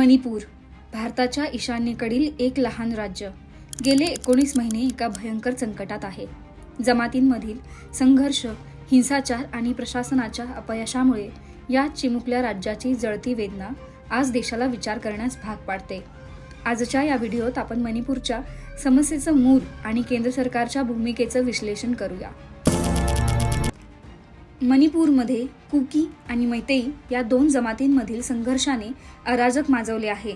मणिपूर भारताच्या ईशान्येकडील एक लहान राज्य. गेले एकोणीस महिने एका भयंकर संकटात आहे. जमातींमधील संघर्ष हिंसाचार आणि प्रशासनाच्या अपयशामुळे या चिमुकल्या राज्याची जळती वेदना आज देशाला विचार करण्यास भाग पाडते. आजच्या या व्हिडिओत आपण मणिपूरच्या समस्येचं मूल आणि केंद्र सरकारच्या भूमिकेचं विश्लेषण करूया. मणिपूरमध्ये कुकी आणि मैतेई या दोन जमातींमधील संघर्षाने अराजक माजवले आहे.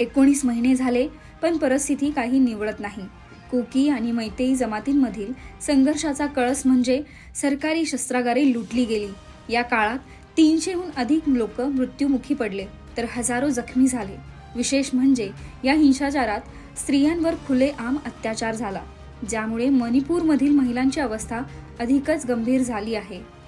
एकोणीस महिने झाले पण परिस्थिती काही निवडत नाही. कुकी आणि मैतेई जमातींमधील संघर्षाचा कळस म्हणजे सरकारी शस्त्रागारे लुटली गेली. या काळात तीनशेहून अधिक लोक मृत्युमुखी पडले तर हजारो जखमी झाले. विशेष म्हणजे या हिंसाचारात स्त्रियांवर खुलेआम अत्याचार झाला ज्यामुळे मणिपूरमधील महिलांची अवस्था अधिकच गंभीर झाली आहे.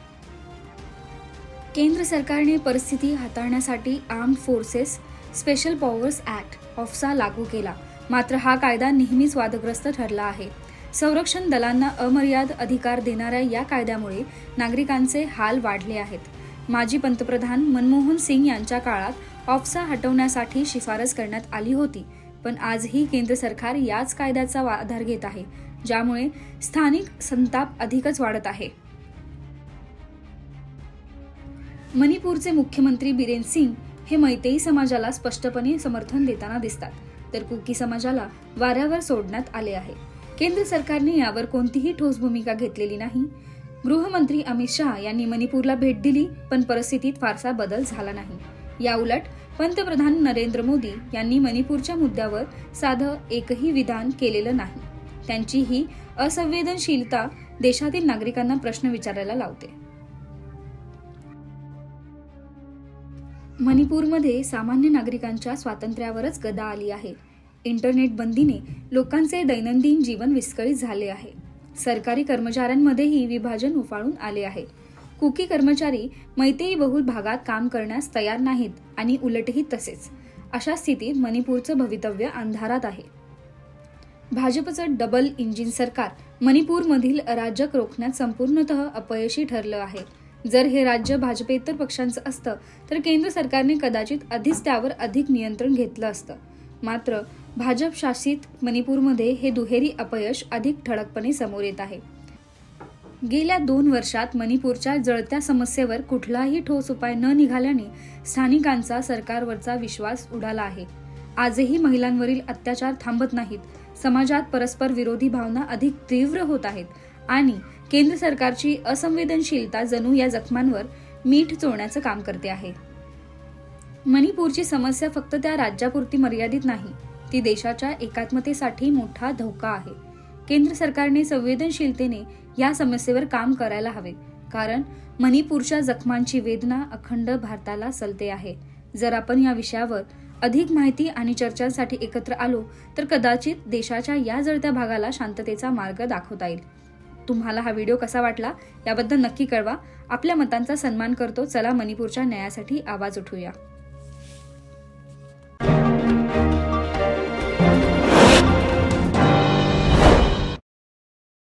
केंद्र सरकारने परिस्थिती हाताळण्यासाठी armed forces special powers act AFSPA लागू केला. मात्र हा कायदा नेहमीच वादग्रस्त ठरला आहे. संरक्षण दलांना अमर्याद अधिकार देणाऱ्या या कायद्यामुळे नागरिकांचे हाल वाढले आहेत. माजी पंतप्रधान मनमोहन सिंग यांच्या काळात ऑफसा हटवण्यासाठी शिफारस करण्यात आली होती पण आजही केंद्र सरकार याच कायद्याचा आधार घेत आहे ज्यामुळे स्थानिक संताप अधिकच वाढत आहे. मणिपूरचे मुख्यमंत्री बिरेन सिंग हे मैतेई समाजाला स्पष्टपणे समर्थन देताना दिसतात. तर कुकी समाजाला वाऱ्यावर सोडण्यात आले आहे. केंद्र सरकारने यावर कोणतीही ठोस भूमिका घेतलेली नाही. गृहमंत्री अमित शहा यांनी मणिपूरला भेट दिली पण परिस्थितीत फारसा बदल झाला नाही. या उलट पंतप्रधान नरेंद्र मोदी यांनी मणिपूरच्या मुद्द्यावर साधं एकही विधान केलेलं नाही. त्यांची ही असंवेदनशीलता देशातील नागरिकांना प्रश्न विचारायला लावते. मणिपूरमध्ये सामान्य नागरिकांच्या स्वातंत्र्यावरच गदा आली आहे. इंटरनेट बंदीने लोकांचे दैनंदिन जीवन विस्कळीत झाले आहे. सरकारी कर्मचाऱ्यांमध्येही विभाजन उफाळून आले आहे. कुकी कर्मचारी मैतेई बहुल भागात काम करण्यास तयार नाहीत आणि उलटही तसेच. अशा स्थितीत मणिपूरचं भवितव्य अंधारात आहे. भाजपचं डबल इंजिन सरकार मणिपूरमधील अराजक रोखण्यात संपूर्णतः अपयशी ठरलं आहे. जर हे राज्य भाजपेतर पक्षांचं असतं तर केंद्र सरकारने कदाचित आधीच त्यावर अधिक नियंत्रण घेतलं असतं. मात्र भाजप शासित मणिपूरमध्ये हे दुहेरी अपयश अधिक ठळकपणे समोर येत आहे. गेल्या दोन वर्षात मणिपूरच्या जळत्या समस्येवर कुठलाही ठोस उपाय न निघाल्याने स्थानिकांचा सरकारवरचा विश्वास उडाला आहे. आजही महिलांवरील अत्याचार थांबत नाहीत. समाजात परस्पर विरोधी भावना अधिक तीव्र होत आहेत आणि केंद्र सरकारची असंवेदनशीलता जणू या जखमांवर मीठ चोळण्याचं काम करते आहे. मणिपूरची समस्या फक्त त्या राज्यापुरती मर्यादित नाही ती देशाच्या एकात्मतेसाठी मोठा धोका आहे. केंद्र सरकारने संवेदनशीलतेने या समस्येवर काम करायला हवे कारण मणिपूरच्या जखमांची वेदना अखंड भारताला सलते आहे. जर आपण या विषयावर अधिक माहिती आणि चर्चांसाठी एकत्र आलो तर कदाचित देशाच्या या जळत्या भागाला शांततेचा मार्ग दाखवता येईल. तुम्हाला हा व्हिडिओ कसा वाटला याबद्दल नक्की कळवा. आपल्या मतांचा सन्मान करतो. चला मणिपूरच्या न्यायासाठी आवाज उठूया.